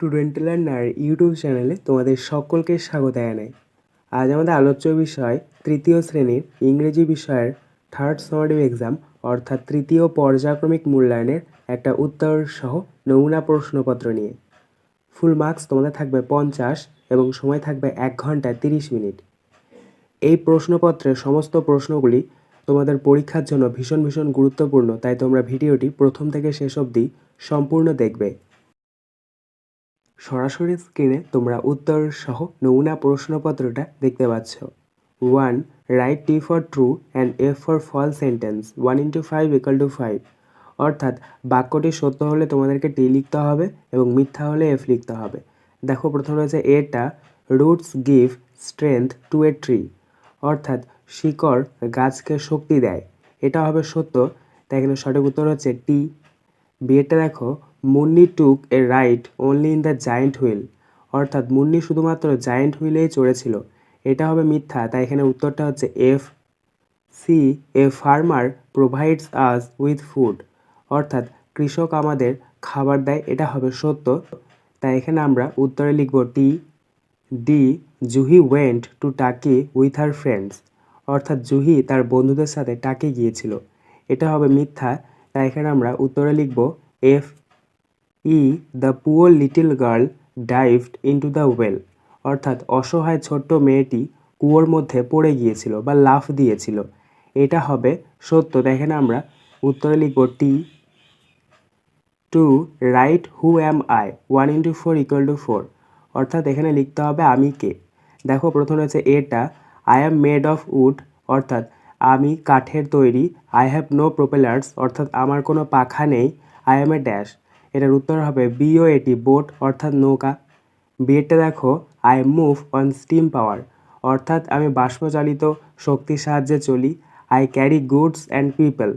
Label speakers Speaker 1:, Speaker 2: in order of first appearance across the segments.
Speaker 1: Student learner YouTube চ্যানেলে তোমাদের সকলকে স্বাগত জানাই। আজ আমাদের আলোচ্য বিষয় তৃতীয় শ্রেণির ইংরেজি বিষয়ের থার্ড সামারিভ এক্সাম অর্থাৎ তৃতীয় পর্যায়ক্রমিক মূল্যায়নের একটা উত্তর সহ নমুনা প্রশ্নপত্র নিয়ে। ফুল মার্কস তোমাদের থাকবে পঞ্চাশ এবং সময় থাকবে এক ঘণ্টা তিরিশ মিনিট। এই প্রশ্নপত্রের সমস্ত প্রশ্নগুলি তোমাদের পরীক্ষার জন্য ভীষণ ভীষণ গুরুত্বপূর্ণ, তাই তোমরা ভিডিওটি প্রথম থেকে শেষ অবধি সম্পূর্ণ দেখবে। সরাসরি স্ক্রিনে তোমরা উত্তর সহ নমুনা প্রশ্নপত্রটা দেখতে পাচ্ছ। One right T for true and F for false sentence one into five equal to five অর্থাৎ বাক্যটি সত্য হলে তোমাদেরকে টি লিখতে হবে এবং মিথ্যা হলে এফ লিখতে হবে। দেখো, প্রথম রয়েছে এটা roots give strength to a tree অর্থাৎ শিকড় গাছকে শক্তি দেয়। এটা হবে সত্য, তাই এখানে সঠিক উত্তর হচ্ছে টি বিয়েটা দেখো Munni took a ride only in the giant wheel অর্থাৎ মুন্নি শুধুমাত্র জায়েন্ট হুইলেই চড়েছিল। এটা হবে মিথ্যা, তাই এখানে উত্তরটা হচ্ছে F C a farmer provides us with food অর্থাৎ কৃষক আমাদের খাবার দেয়, এটা হবে সত্য। তাই এখানে আমরা উত্তরে লিখব T D Juhi went to Taki with her friends অর্থাৎ জুহি তার বন্ধুদের সাথে টাকি গিয়েছিল। এটা হবে মিথ্যা, তাই এখানে আমরা উত্তরে লিখব F E the poor little girl dived into the well অর্থাৎ, অসহায় ছোট্ট মেয়েটি কুয়োর মধ্যে পড়ে গিয়েছিল বা লাফ দিয়েছিল। এটা হবে সত্য। দেখেন আমরা উত্তরে লিখব T two right who am I one into four equal to four অর্থাৎ, এখানে লিখতে হবে আমি কে। দেখো, প্রথম হচ্ছে এটা I am made of wood অর্থাৎ, আমি কাঠের তৈরি। আই হ্যাভ নো প্রোপেলার্স অর্থাৎ, আমার কোনো পাখা নেই। আই অ্যাম এ ড্যাশ এটার উত্তর হবে বিও এটি বোট অর্থাৎ নৌকা। বিয়েটা দেখো I move on steam power অর্থাৎ আমি বাষ্পচালিত শক্তির সাহায্যে চলি। I carry goods and people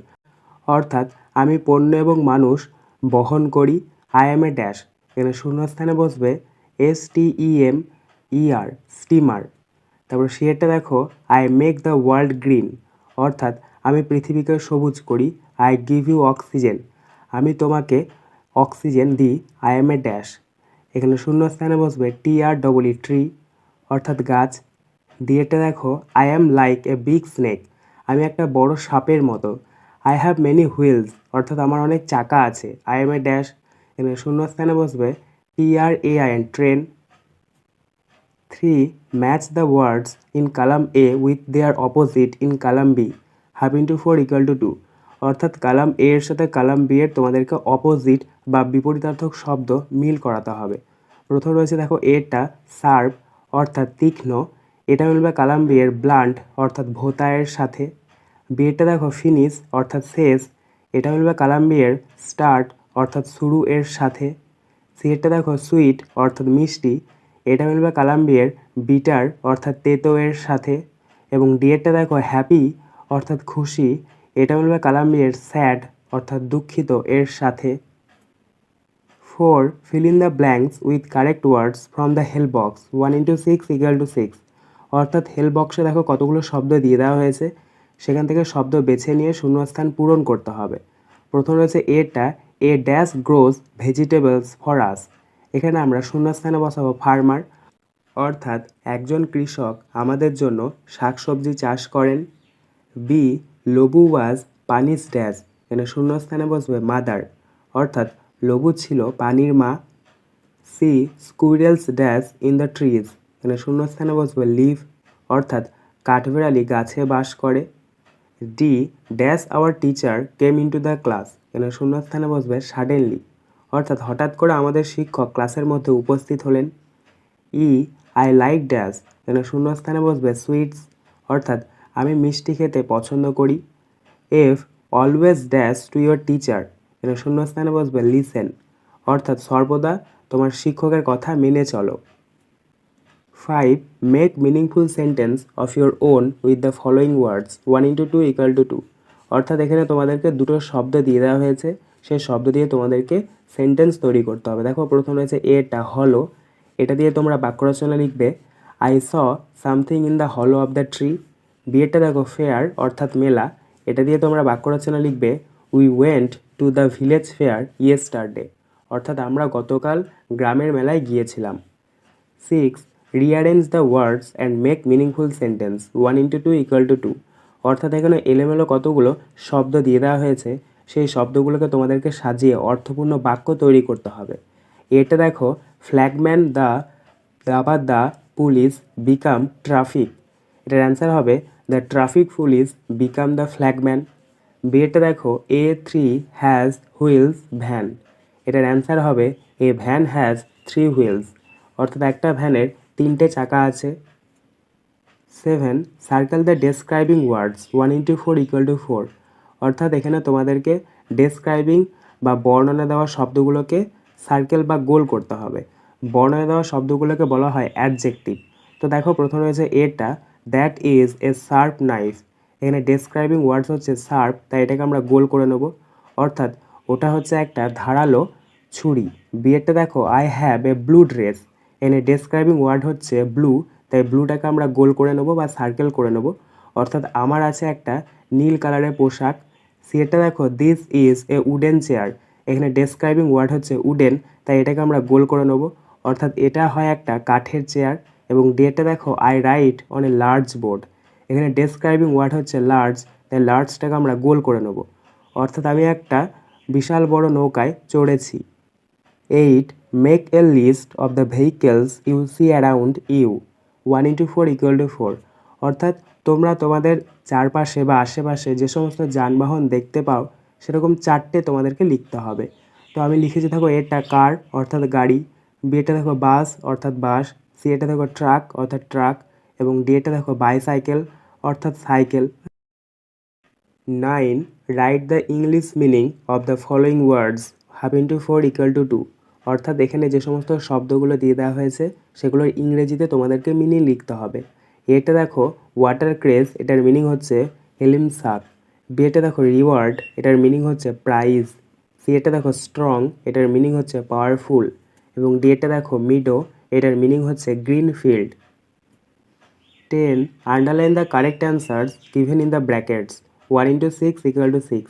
Speaker 1: অর্থাৎ আমি পণ্য এবং মানুষ বহন করি। আই এম এ ড্যাশ এখানে শূন্যস্থানে বসবে S T E M E R steamer তারপর শেয়ারটা দেখো I make the world green অর্থাৎ আমি পৃথিবীকে সবুজ করি। আই গিভ ইউ অক্সিজেন আমি তোমাকে অক্সিজেন দি আই ড্যাশ এখানে শূন্য স্থানে বসবে টি আর ডবল ই ট্রি অর্থাৎ গাছ। দিয়েটা দেখো I am like a big snake আমি একটা বড় সাপের মতো। আই হ্যাভ মেনি হুইলস অর্থাৎ আমার অনেক চাকা আছে। আই এম এ ড্যাশ এখানে শূন্য স্থানে বসবে T R A I N train three match the words in column A with their opposite in column B half into four equal to two two column A এর সাথে column B এর তোমাদেরকে opposite বা বিপরীতার্থক শব্দ মিল করাতে হবে। প্রথম রয়েছে দেখো এটা সার্ভ, অর্থাৎ তীক্ষ্ণ। এটা মিলবে কালাম বি এর ব্লান্ট, অর্থাৎ ভোতায়ের সাথে। বিয়েটা দেখো ফিনিশ, অর্থাৎ শেষ। এটা মিলবে কালাম বি এর স্টার্ট, অর্থাৎ শুরু এর সাথে। সিয়েরটা দেখো সুইট, অর্থাৎ মিষ্টি। এটা মিলবে কালাম বি এর বিটার, অর্থাৎ তেতো এর সাথে। এবং ডিয়েরটা দেখো হ্যাপি, অর্থাৎ খুশি। এটা মিলবে কালাম বি এর স্যাড, অর্থাৎ দুঃখিত এর সাথে। Four fill in the blanks with correct words from the help box one into six equal to six অর্থাৎ হেল্প বক্সে দেখো কতগুলো শব্দ দিয়ে দেওয়া হয়েছে। সেখান থেকে শব্দ বেছে নিয়ে শূন্যস্থান পূরণ করতে হবে। প্রথম রয়েছে এটা A dash grows vegetables for us এখানে আমরা শূন্যস্থানে বসাবো ফার্মার অর্থাৎ একজন কৃষক আমাদের জন্য শাকসবজি চাষ করেন। বি লবু ওয়াজ পানিস ড্যাশ এখানে শূন্যস্থানে বসবে মাদার অর্থাৎ লবু ছিল পানির মা C squirrels dash in the trees. এখানে শূন্যস্থানে বসবে লিভ, অর্থাৎ কাঠবেড়ালি গাছে বাস করে। D dash our teacher came into the class. এখানে শূন্যস্থানে বসবে সাডেনলি, অর্থাৎ হঠাৎ করে আমাদের শিক্ষক ক্লাসের মধ্যে উপস্থিত হলেন। E I like dash. এখানে শূন্যস্থানে বসবে সুইটস, অর্থাৎ আমি মিষ্টি খেতে পছন্দ করি। F always dash to your teacher. এখানে শূন্যস্থানে বসবে লিসেন অর্থাৎ সর্বদা তোমার শিক্ষকের কথা মেনে চলো। Five make meaningful sentence of your own with the following words one into two equal to two two এখানে তোমাদেরকে দুটো শব্দ দিয়ে দেওয়া হয়েছে। সেই শব্দ দিয়ে তোমাদেরকে সেন্টেন্স তৈরি করতে হবে। দেখো, প্রথম রয়েছে এটা, হলো। এটা দিয়ে তোমরা বাক্য রচনা লিখবে I saw something in the hollow of the tree বিয়েটা দেখো ফেয়ার অর্থাৎ মেলা। এটা দিয়ে তোমরা বাক্য রচনা লিখবে we went to the village fair yesterday অর্থাৎ আমরা গতকাল গ্রামের মেলায় গিয়েছিলাম। Six rearrange the words and make meaningful sentence one into two equal to two two এখানে এলোমেলো কতগুলো শব্দ দিয়ে দেওয়া হয়েছে, সেই শব্দগুলোকে তোমাদেরকে সাজিয়ে অর্থপূর্ণ বাক্য তৈরি করতে হবে। এটা দেখো ফ্ল্যাগম্যান দ্য আবার দ্য পুলিশ বিকাম ট্রাফিক এটার অ্যান্সার হবে the traffic police became the flagman বিয়েটা দেখো a three has wheels van এটার অ্যান্সার হবে a van has three wheels অর্থাৎ একটা ভ্যানের তিনটে চাকা আছে। Seven circle the describing words one into four equal to four অর্থাৎ এখানে তোমাদেরকে ডেসক্রাইবিং বা বর্ণনা দেওয়া শব্দগুলোকে সার্কেল বা গোল করতে হবে। বর্ণনা দেওয়া শব্দগুলোকে বলা হয় অ্যাডজেক্টিভ তো দেখো, প্রথমে রয়েছে এটা that is a sharp knife এখানে ডেসক্রাইবিং ওয়ার্ডস হচ্ছে শার্প তাই এটাকে আমরা গোল করে নেব। অর্থাৎ ওটা হচ্ছে একটা ধারালো ছুরি। বিয়েরটা দেখো I have a blue dress এখানে ডেসক্রাইবিং ওয়ার্ড হচ্ছে ব্লু তাই ব্লুটাকে আমরা গোল করে নেব বা সার্কেল করে নেব। অর্থাৎ আমার আছে একটা নীল কালারের পোশাক। সিয়েরটা দেখো this is a wooden chair এখানে ডেসক্রাইবিং ওয়ার্ড হচ্ছে উডেন তাই এটাকে আমরা গোল করে নেব। অর্থাৎ এটা হয় একটা কাঠের চেয়ার এবং ডেটা দেখো I write on a large board এখানে ডেসক্রাইবিং ওয়ার্ড হচ্ছে লার্জ তাই লার্জটাকে আমরা গোল করে নেব। অর্থাৎ আমি একটা বিশাল বড় নৌকায় চড়েছি। Eight make a list of the vehicles you see around you one into four equal to four অর্থাৎ তোমরা তোমাদের চারপাশে বা আশেপাশে যে সমস্ত যানবাহন দেখতে পাও, সেরকম চারটে তোমাদেরকে লিখতে হবে। তো আমি লিখেছি থাকো এটা কার অর্থাৎ গাড়ি। বিয়েটা দেখো বাস অর্থাৎ বাস। সি এটা দেখো ট্রাক অর্থাৎ ট্রাক এবং ডি এটা দেখো বাইসাইকেল অর্থাৎ cycle. Nine, write the English meaning of the following words, half into four equal to two. অর্থাৎ এখানে যে সমস্ত শব্দগুলো দিয়ে দেওয়া হয়েছে, সেগুলোর ইংরেজিতে তোমাদেরকে মিনিং লিখতে হবে। এটা দেখো ওয়াটার ক্রেজ এটার মিনিং হচ্ছে হেলিম সাক বি এটা দেখো রিওয়ার্ড এটার মিনিং হচ্ছে প্রাইজ সি এটা দেখো স্ট্রং এটার মিনিং হচ্ছে পাওয়ারফুল এবং ডি এটা দেখো মিডো এটার মিনিং হচ্ছে green field ten underline the correct answers given in the brackets one into six equal to six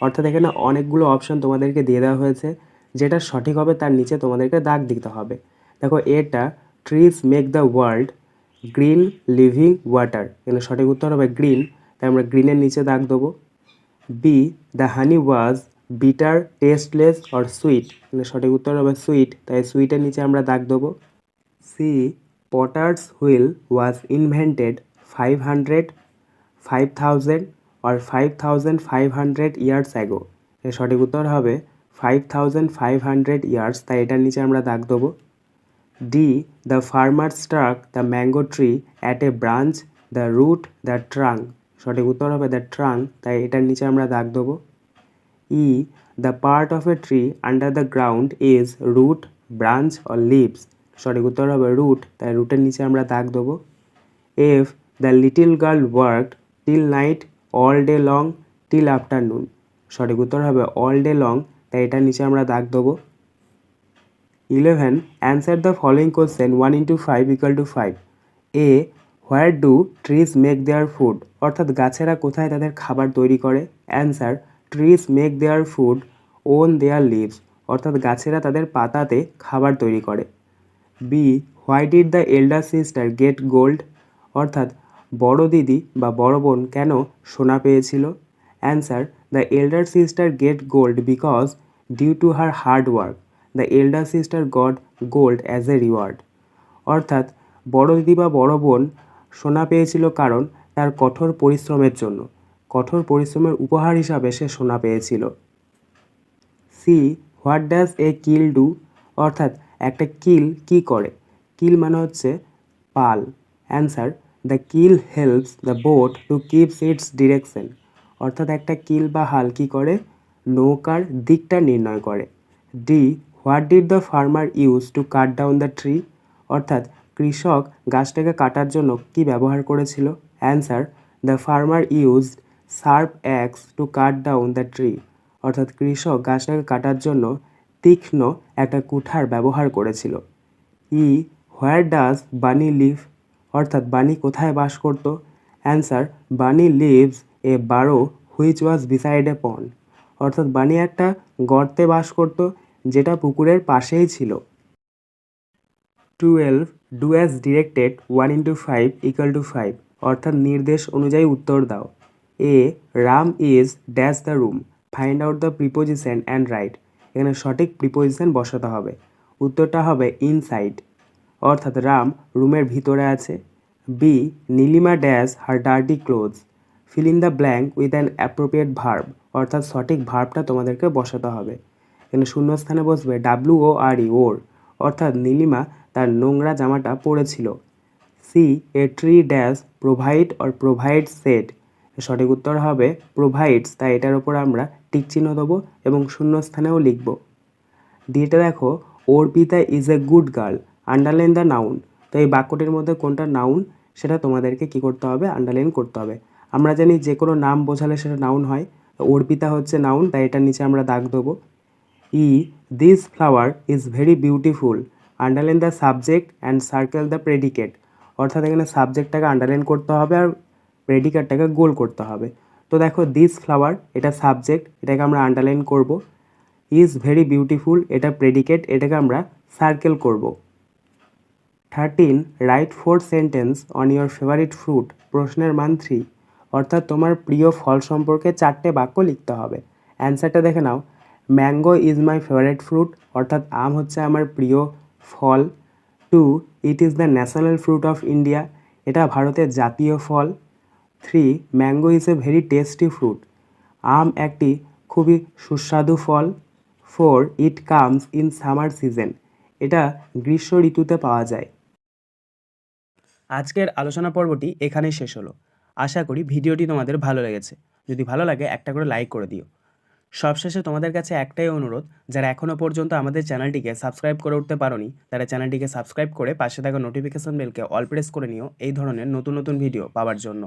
Speaker 1: অর্থাৎ এখানে অনেকগুলো অপশন তোমাদেরকে দিয়ে দেওয়া হয়েছে, যেটা সঠিক হবে তার নিচে তোমাদেরকে দাগ দিতে হবে। দেখো, এটা trees make the world green living water এখানে সঠিক উত্তর হবে গ্রিন তাই আমরা গ্রিনের নিচে দাগ দেবো। B the honey was bitter tasteless or sweet এখানে সঠিক উত্তর হবে সুইট তাই সুইটের নিচে আমরা দাগ দেবো। C potter's wheel was invented five hundred five thousand R five thousand five hundred years ago এর সঠিক উত্তর হবে five thousand five hundred years তাই এটার নিচে আমরা দাগ দেবো। D the farmer struck the mango tree at a branch the root the trunk সঠিক উত্তর হবে দ্য ট্রাং তাই এটার নিচে আমরা দাগ দেবো। E the part of a tree under the ground is root branch or leaves সঠিক উত্তর হবে রুট তাই রুটের নিচে আমরা দাগ দেবো। F the little girl work till night all day long till afternoon সঠিক উত্তর হবে অল ডে লং তাই এটার নিচে আমরা দাগ দেবো। Eleven answer the following question one into five equal to five A where do trees make their food অর্থাৎ গাছেরা কোথায় তাদের খাবার তৈরি করে? Answer trees make their food on their leaves অর্থাৎ গাছেরা তাদের পাতাতে খাবার তৈরি করে। B why did the elder sister get gold অর্থাৎ, বড় দিদি বা বড় বোন কেন সোনা পেয়েছিল? Answer the elder sister get gold because due to her hard work the elder sister got gold as a reward অর্থাৎ, বড় দিদি বা বড় বোন সোনা পেয়েছিল কারণ তার কঠোর পরিশ্রমের জন্য, কঠোর পরিশ্রমের উপহার হিসাবে সে সোনা পেয়েছিল। C what does a keel do অর্থাৎ একটা কিল কি করে? কিল মানে হচ্ছে পাল। Answer the keel helps the boat to keeps its direction অর্থাৎ একটা কিল বা হাল কি করে? নৌকার দিকটা নির্ণয় করে। D what did the farmer use to cut down the tree অর্থাৎ কৃষক গাছটাকে কাটার জন্য কি ব্যবহার করেছিল? Answer the farmer use sharp axe to cut down the tree অর্থাৎ কৃষক গাছটাকে কাটার জন্য তীক্ষ্ণ একটা কুঠার ব্যবহার করেছিল। E, where does Bunny live? অর্থাৎ বানি কোথায় বাস করত? Answer Bunny lives a burrow which was beside a pond. অর্থাৎ বানি একটা গর্তে বাস করত, যেটা পুকুরের পাশেই ছিল। Twelve, do as directed one into five equal to five. অর্থাৎ নির্দেশ অনুযায়ী উত্তর দাও। A, Ram is dash the room. Find out the preposition and write. এখানে সঠিক প্রিপোজিশন বসাতে হবে। উত্তরটা হবে ইনসাইড অর্থাৎ রাম রুমের ভিতরে আছে। B Nilima dash her dirty clothes fill in the blank with an appropriate verb অর্থাৎ সঠিক ভার্বটা তোমাদেরকে বসাতে হবে। এখানে শূন্যস্থানে বসবে ডাব্লু ও আর ই ওর অর্থাৎ নীলিমা তার নোংরা জামাটা পরেছিল। C a tree dash provide or provide set সঠিক উত্তর হবে প্রোভাইডস তাই এটার উপর আমরা টিক চিহ্ন দেবো এবং শূন্যস্থানেও লিখব। দিয়েটা দেখো, Arpita is a good girl underline the noun তো এই বাক্যটির মধ্যে কোনটা নাউন সেটা তোমাদেরকে কি করতে হবে? আন্ডারলাইন করতে হবে। আমরা জানি যে কোনো নাম বোঝালে সেটা নাউন হয়। অর্পিতা হচ্ছে নাউন তাই এটার নিচে আমরা দাগ দেবো। E this flower is very beautiful underline the subject and circle the predicate অর্থাৎ এখানে সাবজেক্টটাকে আন্ডারলাইন করতে হবে আর প্রেডিকেটটাকে গোল করতে হবে। তো দেখো দিস ফ্লাওয়ার এটা সাবজেক্ট এটাকে আমরা আন্ডারলাইন করব। ইজ ভেরি বিউটিফুল এটা প্রেডিকেট এটাকে আমরা সার্কেল করব। Thirteen write four sentence on your favourite fruit প্রশ্নের মান থ্রি অর্থাৎ তোমার প্রিয় ফল সম্পর্কে চারটে বাক্য লিখতে হবে। অ্যান্সারটা দেখে নাও। Mango is my favourite fruit অর্থাৎ আম হচ্ছে আমার প্রিয় ফল। Two it is the national fruit of India এটা ভারতের জাতীয় ফল। Three mango is a very tasty fruit আম একটি খুবই সুস্বাদু ফল. Four it comes in summer season এটা গ্রীষ্ম ঋতুতে পাওয়া যায়। আজকের আলোচনা পর্বটি এখানেই শেষ হলো। আশা করি ভিডিওটি তোমাদের ভালো লেগেছে। যদি ভালো লাগে, একটা করে লাইক করে দিও। সবশেষে তোমাদের কাছে একটাই অনুরোধ, যারা এখনও পর্যন্ত আমাদের চ্যানেলটিকে সাবস্ক্রাইব করে উঠতে পারোনি, তারা চ্যানেলটিকে সাবস্ক্রাইব করে পাশে থাকা নোটিফিকেশন বেলকে অল প্রেস করে নিও। এই ধরনের নতুন নতুন ভিডিও পাওয়ার জন্য।